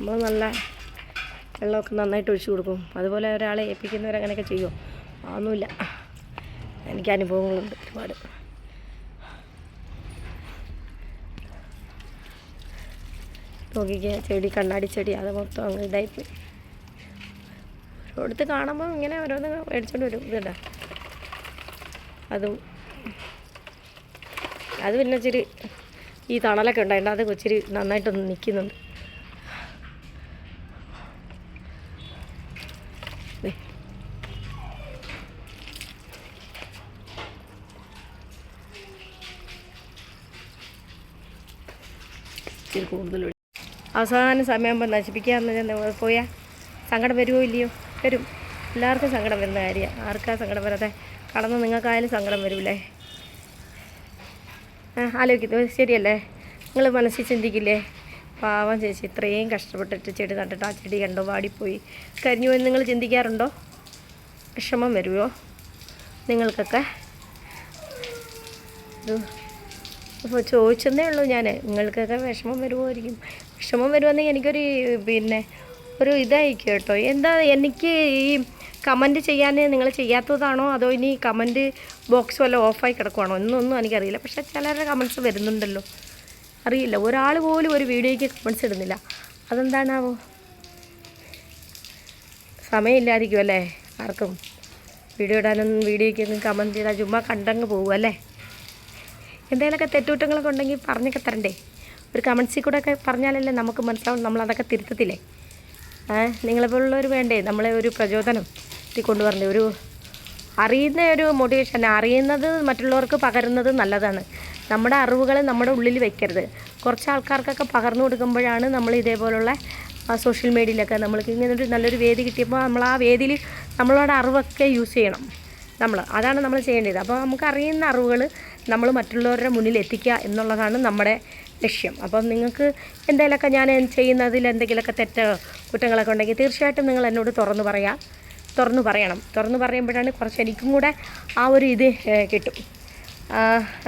നമ്മൾ നല്ല വെള്ളമൊക്കെ നന്നായിട്ട് ഒഴിച്ചു കൊടുക്കും. അതുപോലെ ഒരാളെ ഏൽപ്പിക്കുന്നവരങ്ങനെയൊക്കെ ചെയ്യുമോ അതൊന്നുമില്ല. എനിക്ക് അനുഭവങ്ങളുണ്ട് ഒരുപാട്. നോക്കിക്കുക ചെടി കണ്ണാടി ചെടി അത് മൊത്തം അങ്ങ് ഇതായിപ്പോയി. ഓരോടുത്ത് കാണുമ്പോൾ ഇങ്ങനെ ഓരോന്ന് മേടിച്ചോണ്ട് വരും. ഇതുണ്ട അതും. അത് പിന്നെ ഇച്ചിരി ഈ തണലൊക്കെ ഉണ്ടായിട്ടുണ്ട് അത് ഇച്ചിരി നന്നായിട്ടൊന്ന് നിൽക്കുന്നുണ്ട് ഇച്ചിരി കൂടുതൽ അവസാന സമയമാകുമ്പോൾ നശിപ്പിക്കാന്ന് പോയാൽ സങ്കടം വരുമോ ഇല്ലയോ? വരും. എല്ലാവർക്കും സങ്കടം വരുന്ന കാര്യമാണ് ആർക്കാ സങ്കടം വരാതെ കടന്ന് നിങ്ങൾക്കായാലും സങ്കടം വരൂലേ? ആ ആലോചിക്കുന്നത് ശരിയല്ലേ? നിങ്ങൾ മനസ്സിൽ ചിന്തിക്കില്ലേ? പാവം ചേച്ചി ഇത്രയും കഷ്ടപ്പെട്ടിട്ട് ചെടി നട്ടിട്ട് ആ ചെടി കണ്ടോ? വാടിപ്പോയി. കരിഞ്ഞു പോയി നിങ്ങൾ ചിന്തിക്കാറുണ്ടോ? വിഷമം വരുമോ നിങ്ങൾക്കൊക്കെ? ഇത് അപ്പോൾ ചോദിച്ചെന്നേ ഉള്ളൂ ഞാൻ നിങ്ങൾക്കൊക്കെ വിഷമം വരുമായിരിക്കും വിഷമം വരുമെന്നെങ്കിൽ എനിക്കൊരു പിന്നെ ഒരു ഇതായിരിക്കും കേട്ടോ. എന്താ എനിക്ക് ഈ കമന്റ് ചെയ്യാൻ നിങ്ങൾ ചെയ്യാത്തതാണോ? അതോ ഇനി കമന്റ് ബോക്സ് വല്ല ഓഫായി കിടക്കുവാണോ? എന്നൊന്നും എനിക്കറിയില്ല. പക്ഷേ ചിലരുടെ കമൻസ് വരുന്നുണ്ടല്ലോ. അറിയില്ല. ഒരാൾ പോലും ഒരു വീഡിയോയ്ക്ക് കമൻസ് ഇടുന്നില്ല. അതെന്താണാവോ? സമയമില്ലായിരിക്കും അല്ലേ? ആർക്കും വീഡിയോ ഇടാനൊന്നും വീഡിയോയ്ക്കൊന്നും കമന്റ് ചെയ്താൽ ചുമ്മാ കണ്ടങ്ങ് പോകും അല്ലേ? എന്തെങ്കിലുമൊക്കെ തെറ്റുകുറ്റങ്ങളൊക്കെ ഉണ്ടെങ്കിൽ പറഞ്ഞൊക്കെ തരണ്ടേ? ഒരു കമൻസിൽ കൂടെ ഒക്കെ പറഞ്ഞാലല്ലേ നമുക്ക് മനസ്സിലാവും. നമ്മളതൊക്കെ തിരുത്തത്തില്ലേ? നിങ്ങളെപ്പോലുള്ളവർ വേണ്ടേ? നമ്മളെ ഒരു പ്രചോദനം കൊണ്ടുവരണ്ടേ? ഒരു അറിയുന്ന ഒരു മോട്ടിവേഷൻ അറിയുന്നത് മറ്റുള്ളവർക്ക് പകരുന്നത് നല്ലതാണ്. നമ്മുടെ അറിവുകൾ നമ്മുടെ ഉള്ളിൽ വെക്കരുത്. കുറച്ച് ആൾക്കാർക്കൊക്കെ പകർന്നു കൊടുക്കുമ്പോഴാണ് നമ്മൾ ഇതേപോലുള്ള സോഷ്യൽ മീഡിയയിലൊക്കെ നമ്മൾക്ക് ഇങ്ങനെ ഒരു നല്ലൊരു വേദി കിട്ടിയപ്പോൾ നമ്മൾ ആ വേദിയിൽ നമ്മളോട് അറിവൊക്കെ യൂസ് ചെയ്യണം. നമ്മൾ അതാണ് നമ്മൾ ചെയ്യേണ്ടത്. അപ്പോൾ നമുക്ക് അറിയുന്ന അറിവുകൾ നമ്മൾ മറ്റുള്ളവരുടെ മുന്നിൽ എത്തിക്കുക എന്നുള്ളതാണ് നമ്മുടെ ലക്ഷ്യം. അപ്പം നിങ്ങൾക്ക് എന്തെങ്കിലുമൊക്കെ ഞാൻ ചെയ്യുന്നതിൽ എന്തെങ്കിലുമൊക്കെ തെറ്റോ കുറ്റങ്ങളൊക്കെ ഉണ്ടെങ്കിൽ തീർച്ചയായിട്ടും നിങ്ങൾ എന്നോട് തുറന്നു പറയാം. തുറന്നു പറയണം. തുറന്നു പറയുമ്പോഴാണ് കുറച്ച് എനിക്കും കൂടെ ആ ഒരു ഇത് കിട്ടും.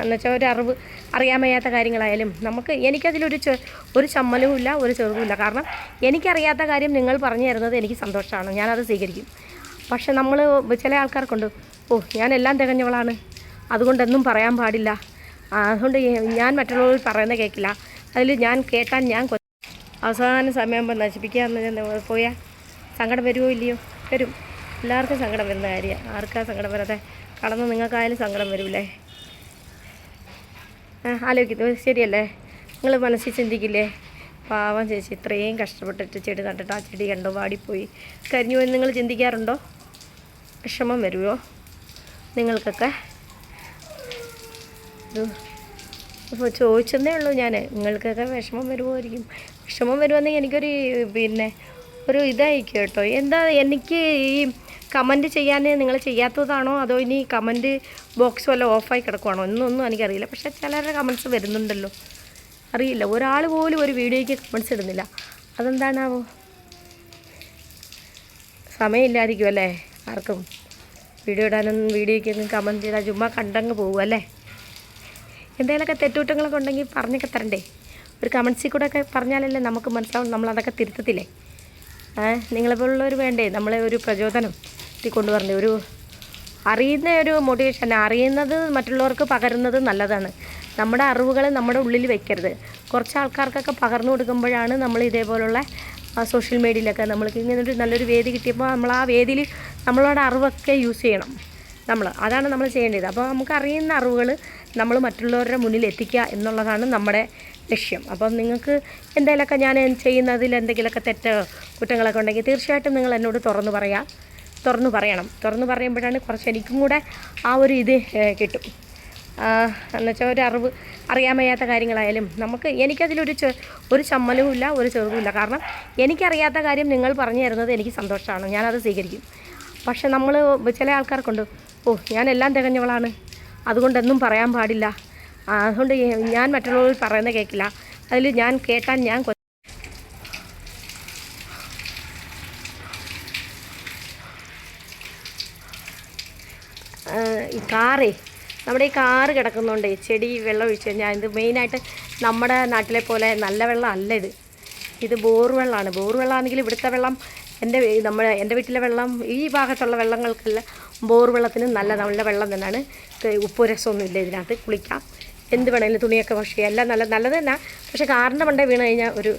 എന്നുവെച്ചാൽ ഒരു അറിവ് അറിയാൻ വയ്യാത്ത കാര്യങ്ങളായാലും നമുക്ക് എനിക്കതിലൊരു ചെ ഒരു ചമ്മലവും ഇല്ല ഒരു ചെറുതുമില്ല കാരണം എനിക്കറിയാത്ത കാര്യം നിങ്ങൾ പറഞ്ഞു തരുന്നത് എനിക്ക് സന്തോഷമാണ്. ഞാനത് സ്വീകരിക്കും. പക്ഷെ നമ്മൾ ചില ആൾക്കാർക്കുണ്ട് ഓ ഞാൻ എല്ലാം തികഞ്ഞവളാണ്. അതുകൊണ്ടൊന്നും പറയാൻ പാടില്ല. അതുകൊണ്ട് ഞാൻ മറ്റുള്ളവർ പറയുന്നത് കേൾക്കില്ല അതിൽ ഞാൻ കേട്ടാൽ ഞാൻ അവസാന സമയമാകുമ്പോൾ ഞാൻ പോയാൽ സങ്കടം വരുമോ ഇല്ലയോ? വരും. എല്ലാവർക്കും സങ്കടം വരുന്ന കാര്യമാണ്. ആർക്കാ സങ്കടം വരാതെ കടന്ന് നിങ്ങൾക്കായാലും സങ്കടം വരൂലേ? ആ ആലോചിക്കുന്നത് ശരിയല്ലേ? നിങ്ങൾ മനസ്സിൽ ചിന്തിക്കില്ലേ? പാവം ചേച്ചി ഇത്രയും കഷ്ടപ്പെട്ടിട്ട് ചെടി നട്ടിട്ട് ആ ചെടി കണ്ടോ? വാടിപ്പോയി. കരിഞ്ഞു പോയി നിങ്ങൾ ചിന്തിക്കാറുണ്ടോ? വിഷമം വരുമോ? നിങ്ങൾക്കൊക്കെ? അപ്പോൾ ചോദിച്ചെന്നേ ഉള്ളൂ ഞാൻ നിങ്ങൾക്കൊക്കെ വിഷമം വരുമായിരിക്കും വിഷമം വരുമെന്നെങ്കിൽ എനിക്കൊരു പിന്നെ ഒരു ഇതായിരിക്കും കേട്ടോ. എന്താ എനിക്ക് ഈ കമന്റ് ചെയ്യാൻ നിങ്ങൾ ചെയ്യാത്തതാണോ? അതോ ഇനി കമന്റ് ബോക്സ് വല്ല ഓഫായി കിടക്കുവാണോ? എന്നൊന്നും എനിക്കറിയില്ല. പക്ഷേ ചിലരുടെ കമന്റ്സ് വരുന്നുണ്ടല്ലോ. അറിയില്ല. ഒരാൾ പോലും ഒരു വീഡിയോയ്ക്ക് കമന്റ്സ് ഇടുന്നില്ല. അതെന്താണാവോ? സമയമില്ലായിരിക്കും അല്ലേ? ആർക്കും വീഡിയോ ഇടാനൊന്നും വീഡിയോയ്ക്കൊന്നും കമന്റ് ചെയ്താൽ ചുമ്മാ കണ്ടങ്ങ് പോകും അല്ലേ? എന്തെങ്കിലുമൊക്കെ തെറ്റുകുറ്റങ്ങളൊക്കെ ഉണ്ടെങ്കിൽ പറഞ്ഞൊക്കെ തരണ്ടേ? ഒരു കമൻസിൽ കൂടെ ഒക്കെ പറഞ്ഞാലല്ലേ നമുക്ക് മനസ്സിലാവും നമ്മളതൊക്കെ തിരുത്തത്തില്ലേ? നിങ്ങളെപ്പോലുള്ളവർ വേണ്ടേ? നമ്മളെ ഒരു പ്രചോദനം കൊണ്ടുവരണ്ടേ? ഒരു അറിയുന്ന ഒരു മോട്ടിവേഷൻ അറിയുന്നത് മറ്റുള്ളവർക്ക് പകരുന്നത് നല്ലതാണ്. നമ്മുടെ അറിവുകൾ നമ്മുടെ ഉള്ളിൽ വെക്കരുത്. കുറച്ച് ആൾക്കാർക്കൊക്കെ പകർന്നു കൊടുക്കുമ്പോഴാണ് നമ്മൾ ഇതേപോലുള്ള സോഷ്യൽ മീഡിയയിലൊക്കെ നമ്മൾക്ക് ഇങ്ങനെ ഒരു നല്ലൊരു വേദി കിട്ടിയപ്പോൾ നമ്മൾ ആ വേദിയിൽ നമ്മളോട് അറിവൊക്കെ യൂസ് ചെയ്യണം. നമ്മൾ അതാണ് നമ്മൾ ചെയ്യേണ്ടത്. അപ്പോൾ നമുക്ക് അറിയുന്ന അറിവുകൾ നമ്മൾ മറ്റുള്ളവരുടെ മുന്നിൽ എത്തിക്കുക എന്നുള്ളതാണ് നമ്മുടെ ലക്ഷ്യം. അപ്പം നിങ്ങൾക്ക് എന്തെങ്കിലുമൊക്കെ ഞാൻ ചെയ്യുന്നതിൽ എന്തെങ്കിലുമൊക്കെ തെറ്റ് കുറ്റങ്ങളൊക്കെ ഉണ്ടെങ്കിൽ തീർച്ചയായിട്ടും നിങ്ങൾ എന്നോട് തുറന്നു പറയാം. തുറന്നു പറയണം. തുറന്നു പറയുമ്പോഴാണ് കുറച്ച് എനിക്കും കൂടെ ആ ഒരു ഇത് കിട്ടും. എന്നുവെച്ചാൽ ഒരു അറിവ് അറിയാൻ വയ്യാത്ത കാര്യങ്ങളായാലും നമുക്ക് എനിക്കതിലൊരു ഒരു ചമ്മലും ഇല്ല ഒരു ചെറുതുമില്ല കാരണം എനിക്കറിയാത്ത കാര്യം നിങ്ങൾ പറഞ്ഞു തരുന്നത് എനിക്ക് സന്തോഷമാണ്. ഞാനത് സ്വീകരിക്കും. പക്ഷെ നമ്മൾ ചില ആൾക്കാർക്കുണ്ട് ഓ ഞാൻ എല്ലാം തികഞ്ഞവളാണ്. അതുകൊണ്ടൊന്നും പറയാൻ പാടില്ല. അതുകൊണ്ട് ഞാൻ മറ്റുള്ളവർ പറയുന്നത് കേൾക്കില്ല അതിൽ ഞാൻ കേട്ടാൽ ഞാൻ ഈ കാറേ നമ്മുടെ ഈ കാറ് കിടക്കുന്നുണ്ട്. ചെടി വെള്ളം ഒഴിച്ച് കഴിഞ്ഞാൽ ഇത് മെയിനായിട്ട് നമ്മുടെ നാട്ടിലെ പോലെ നല്ല വെള്ളം അല്ല ഇത്. ഇത് ബോർ വെള്ളമാണ് ബോർ വെള്ളമാണെങ്കിൽ ഇവിടുത്തെ വെള്ളം എന്റെ നമ്മുടെ എന്റെ വീട്ടിലെ വെള്ളം ഈ ഭാഗത്തുള്ള വെള്ളങ്ങൾക്കെല്ലാം ബോർ വെള്ളത്തിന് നല്ല നല്ല വെള്ളം തന്നെയാണ് ഉപ്പ് രസമൊന്നും ഇല്ല ഇതിനകത്ത്. കുളിക്കാം. എന്ത് വേണമെങ്കിലും തുണിയൊക്കെ വാഷ് ചെയ്യാം. എല്ലാം നല്ല നല്ലത് തന്നെ. പക്ഷേ കാറിന്റെ മണ്ടയിൽ വീണ് കഴിഞ്ഞാൽ ഒരു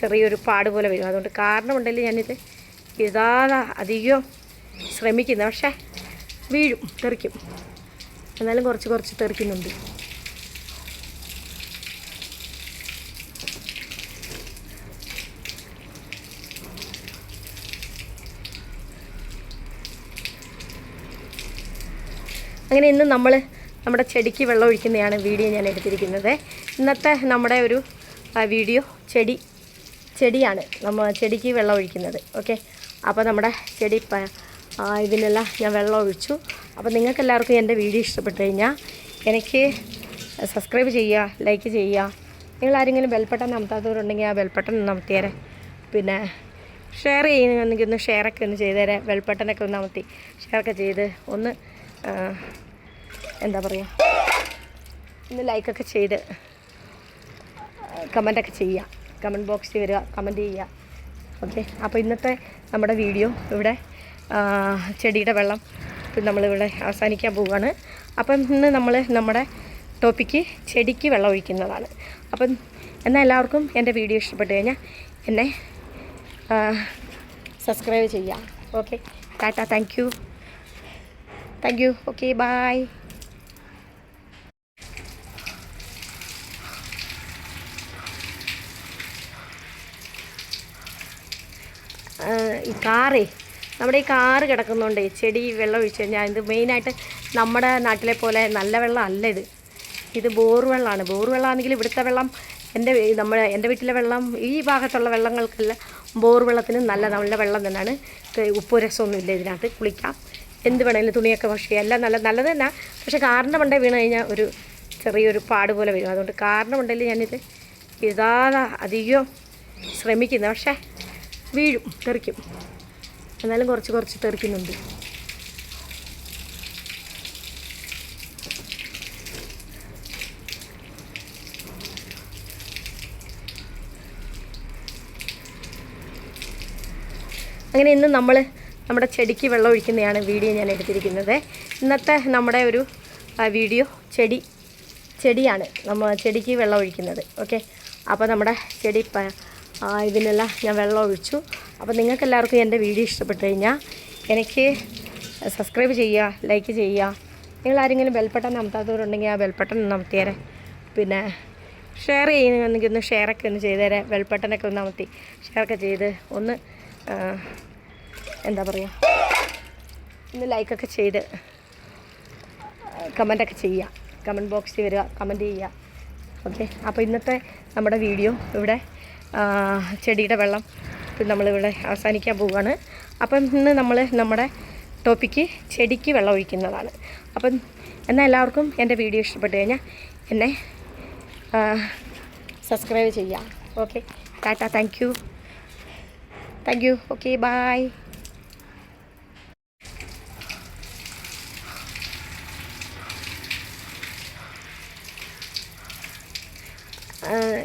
ചെറിയൊരു പാട് പോലെ വരും. അതുകൊണ്ട് കാറിന്റെ മണ്ടയിൽ ഞാനിത് ഇതാതെ അധികം ശ്രമിക്കുന്നത് പക്ഷേ വീഴും തെറിക്കും. എന്നാലും കുറച്ച് കുറച്ച് തെറിക്കുന്നുണ്ട്. അങ്ങനെ ഇന്ന് നമ്മൾ നമ്മുടെ ചെടിക്ക് വെള്ളം ഒഴിക്കുന്നതാണ് വീഡിയോ ഞാൻ എടുത്തിരിക്കുന്നത്. ഇന്നത്തെ നമ്മുടെ ഒരു വീഡിയോ ചെടി ചെടിയാണ് നമ്മൾ ചെടിക്ക് വെള്ളം ഒഴിക്കുന്നത്. ഓക്കെ? അപ്പോൾ നമ്മുടെ ചെടി ഇതിനെല്ലാം ഞാൻ വെള്ളം ഒഴിച്ചു. അപ്പോൾ നിങ്ങൾക്ക് എല്ലാവർക്കും എന്റെ വീഡിയോ ഇഷ്ടപ്പെട്ട് കഴിഞ്ഞാൽ എനിക്ക് സബ്സ്ക്രൈബ് ചെയ്യുക ലൈക്ക് ചെയ്യുക. നിങ്ങൾ ആരെങ്കിലും ബെൽബട്ടൺ അമർത്താത്തവരുണ്ടെങ്കിൽ ആ ബെൽബട്ടൺ ഒന്ന് അമർത്തിയേരെ. പിന്നെ ഷെയർ ചെയ്യുന്നെങ്കിൽ ഒന്ന് ഷെയറൊക്കെ ഒന്ന് ചെയ്തേരെ ബെൽബട്ടനൊക്കെ ഒന്ന് അമർത്തി ഷെയറൊക്കെ ചെയ്ത് ഒന്ന് എന്താ പറയുക ഒന്ന് ലൈക്കൊക്കെ ചെയ്ത് കമന്റൊക്കെ ചെയ്യുക കമന്റ് ബോക്സിൽ വരിക കമന്റ് ചെയ്യുക ഓക്കെ അപ്പോൾ ഇന്നത്തെ നമ്മുടെ വീഡിയോ ഇവിടെ ചെടിയുടെ വെള്ളം നമ്മളിവിടെ അവസാനിക്കാൻ പോവുകയാണ്. അപ്പം ഇന്ന് നമ്മൾ നമ്മുടെ ടോപ്പിക്ക് ചെടിക്ക് വെള്ളം ഒഴിക്കുന്നതാണ്. അപ്പം എന്നാൽ എല്ലാവർക്കും എന്റെ വീഡിയോ ഇഷ്ടപ്പെട്ട് കഴിഞ്ഞാൽ എന്നെ സബ്സ്ക്രൈബ് ചെയ്യുക okay tata thank thank you okay bye ഈ കാറേ. നമ്മുടെ ഈ കാറ് കിടക്കുന്നുണ്ട് ചെടി വെള്ളം ഒഴിച്ച് കഴിഞ്ഞാൽ ഇത് മെയിനായിട്ട് നമ്മുടെ നാട്ടിലെ പോലെ നല്ല വെള്ളം അല്ല ഇത്. ഇത് ബോർ വെള്ളമാണ്. ബോർ വെള്ളമാണെങ്കിൽ ഇവിടുത്തെ വെള്ളം എന്റെ നമ്മുടെ എന്റെ വീട്ടിലെ വെള്ളം ഈ ഭാഗത്തുള്ള വെള്ളങ്ങൾക്കെല്ലാം. ബോർ വെള്ളത്തിന് നല്ല നല്ല വെള്ളം തന്നെയാണ് ഉപ്പ് രസമൊന്നുമില്ല ഇതിനകത്ത്. കുളിക്കാം. എന്ത് വേണമെങ്കിലും തുണിയൊക്കെ വാഷ് ചെയ്യാം. എല്ലാം നല്ല നല്ലത് തന്നെ. പക്ഷേ കാറിന്റെ മണ്ടേ വീണ് കഴിഞ്ഞാൽ ഒരു ചെറിയൊരു പാട് പോലെ വരും. അതുകൊണ്ട് കാറിന്റെ മണ്ടയിൽ ഞാനിത് ഇതാതെ അധികം ശ്രമിക്കുന്നത് പക്ഷേ വീഴും തെറിക്കും. എന്നാലും കുറച്ച് കുറച്ച് തെറിക്കുന്നുണ്ട്. അങ്ങനെ ഇന്ന് നമ്മൾ നമ്മുടെ ചെടിക്ക് വെള്ളം ഒഴിക്കുന്നതാണ് വീഡിയോ ഞാൻ എടുത്തിരിക്കുന്നത്. ഇന്നത്തെ നമ്മുടെ ഒരു വീഡിയോ ചെടി ചെടിയാണ്. നമ്മൾ ചെടിക്ക് വെള്ളം ഒഴിക്കുന്നത്. ഓക്കെ? അപ്പോൾ നമ്മുടെ ചെടി ഇതിനെല്ലാം ഞാൻ വെള്ളം ഒഴിച്ചു. അപ്പോൾ നിങ്ങൾക്ക് എല്ലാവർക്കും എന്റെ വീഡിയോ ഇഷ്ടപ്പെട്ട് കഴിഞ്ഞാൽ എനിക്ക് സബ്സ്ക്രൈബ് ചെയ്യുക ലൈക്ക് ചെയ്യുക. നിങ്ങൾ ആരെങ്കിലും ബെൽബട്ടൺ അമർത്താത്തവരുണ്ടെങ്കിൽ ആ ബെൽബട്ടൺ ഒന്ന് അമർത്തിയേരെ. പിന്നെ ഷെയർ ചെയ്യുന്നെങ്കിൽ ഒന്ന് ഷെയറൊക്കെ ഒന്ന് ചെയ്തേരെ. ബെൽബട്ടനൊക്കെ ഒന്ന് അമർത്തി ഷെയറൊക്കെ ചെയ്ത് ഒന്ന് എന്താ പറയുക ഒന്ന് ലൈക്കൊക്കെ ചെയ്ത് കമന്റൊക്കെ ചെയ്യുക കമന്റ് ബോക്സിൽ വരിക കമന്റ് ചെയ്യുക ഓക്കെ അപ്പോൾ ഇന്നത്തെ നമ്മുടെ വീഡിയോ ഇവിടെ ചെടിയുടെ വെള്ളം നമ്മളിവിടെ അവസാനിക്കാൻ പോവുകയാണ്. അപ്പം ഇന്ന് നമ്മൾ നമ്മുടെ ടോപ്പിക്ക് ചെടിക്ക് വെള്ളം ഒഴിക്കുന്നതാണ്. അപ്പം എന്നാൽ എല്ലാവർക്കും എന്റെ വീഡിയോ ഇഷ്ടപ്പെട്ട് കഴിഞ്ഞാൽ എന്നെ സബ്സ്ക്രൈബ് ചെയ്യാം. Okay tata thank you thank you okay bye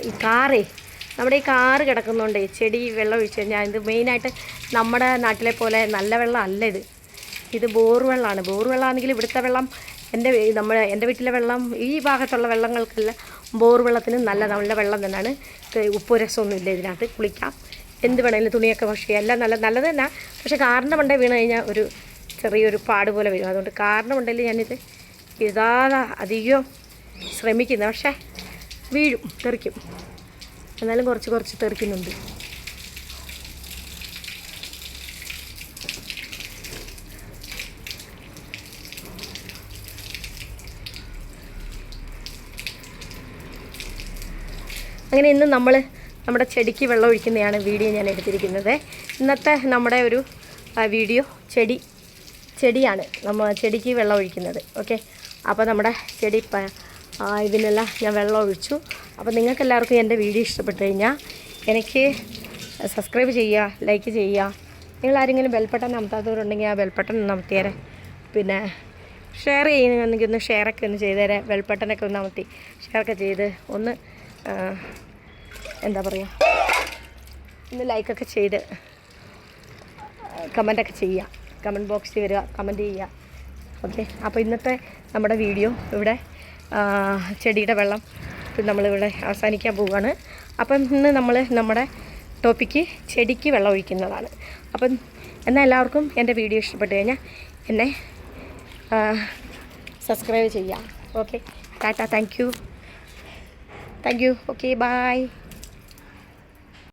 ഈ കാറേ നമ്മുടെ ഈ കാറ് കിടക്കുന്നുണ്ട് ചെടി വെള്ളം ഒഴിച്ച് കഴിഞ്ഞാൽ ഇത് മെയിനായിട്ട് നമ്മുടെ നാട്ടിലെ പോലെ നല്ല വെള്ളം അല്ല ഇത്. ഇത് ബോർ വെള്ളമാണ് ബോർ വെള്ളമാണെങ്കിൽ ഇവിടുത്തെ വെള്ളം എന്റെ നമ്മൾ എന്റെ വീട്ടിലെ വെള്ളം ഈ ഭാഗത്തുള്ള വെള്ളങ്ങൾക്കെല്ലാം ബോർ വെള്ളത്തിന് നല്ല നല്ല വെള്ളം തന്നെയാണ് ഉപ്പ് രസമൊന്നും ഇല്ല ഇതിനകത്ത്. കുളിക്കാം. എന്ത് വേണമെങ്കിലും തുണിയൊക്കെ വാഷ് ചെയ്യാം. എല്ലാം നല്ല നല്ലത് തന്നെ. പക്ഷേ കാറിന്റെ മണ്ടേ വീണ് കഴിഞ്ഞാൽ ഒരു ചെറിയൊരു പാട് പോലെ വരും. അതുകൊണ്ട് കാറിന്റെ മണ്ടയിൽ ഞാനിത് ഇതാ അധികം ശ്രമിക്കുന്നത് പക്ഷേ വീഴും തെറിക്കും. എന്നാലും കുറച്ച് കുറച്ച് തെറിക്കുന്നുണ്ട്. അങ്ങനെ ഇന്ന് നമ്മൾ നമ്മുടെ ചെടിക്ക് വെള്ളം ഒഴിക്കുന്നതാണ് വീഡിയോ ഞാൻ എടുത്തിരിക്കുന്നത്. ഇന്നത്തെ നമ്മുടെ ഒരു വീഡിയോ ചെടി ചെടിയാണ്. നമ്മൾ ചെടിക്ക് വെള്ളം ഒഴിക്കുന്നത്. ഓക്കെ? അപ്പോൾ നമ്മുടെ ചെടി ഇതിനെല്ലാം ഞാൻ വെള്ളം ഒഴിച്ചു. അപ്പോൾ നിങ്ങൾക്ക് എല്ലാവർക്കും എന്റെ വീഡിയോ ഇഷ്ടപ്പെട്ട് കഴിഞ്ഞാൽ എനിക്ക് സബ്സ്ക്രൈബ് ചെയ്യുക ലൈക്ക് ചെയ്യുക. നിങ്ങൾ ആരെങ്കിലും ബെൽബട്ടൺ അമർത്താത്തവരുണ്ടെങ്കിൽ ആ ബെൽബട്ടൺ ഒന്ന് അമർത്തിയേരെ. പിന്നെ ഷെയർ ചെയ്യുന്നെങ്കിൽ ഒന്ന് ഷെയറൊക്കെ ഒന്ന് ചെയ്തേരെ. ബെൽബട്ടനൊക്കെ ഒന്ന് അമർത്തി ഷെയറൊക്കെ ചെയ്ത് ഒന്ന് എന്താ പറയുക ഒന്ന് ലൈക്കൊക്കെ ചെയ്ത് കമന്റൊക്കെ ചെയ്യുക. കമന്റ് ബോക്സിൽ വരിക കമന്റ് ചെയ്യുക. ഓക്കെ അപ്പോൾ ഇന്നത്തെ നമ്മുടെ വീഡിയോ ഇവിടെ ചെടിയുടെ വെള്ളം നമ്മളിവിടെ അവസാനിക്കാൻ പോവുകയാണ്. അപ്പം ഇന്ന് നമ്മൾ നമ്മുടെ ടോപ്പിക്ക് ചെടിക്ക് വെള്ളം ഒഴിക്കുന്നതാണ്. അപ്പം എന്നാൽ എല്ലാവർക്കും എന്റെ വീഡിയോ ഇഷ്ടപ്പെട്ട് കഴിഞ്ഞാൽ എന്നെ സബ്സ്ക്രൈബ് ചെയ്യുക. Okay tata thank you thank you okay bye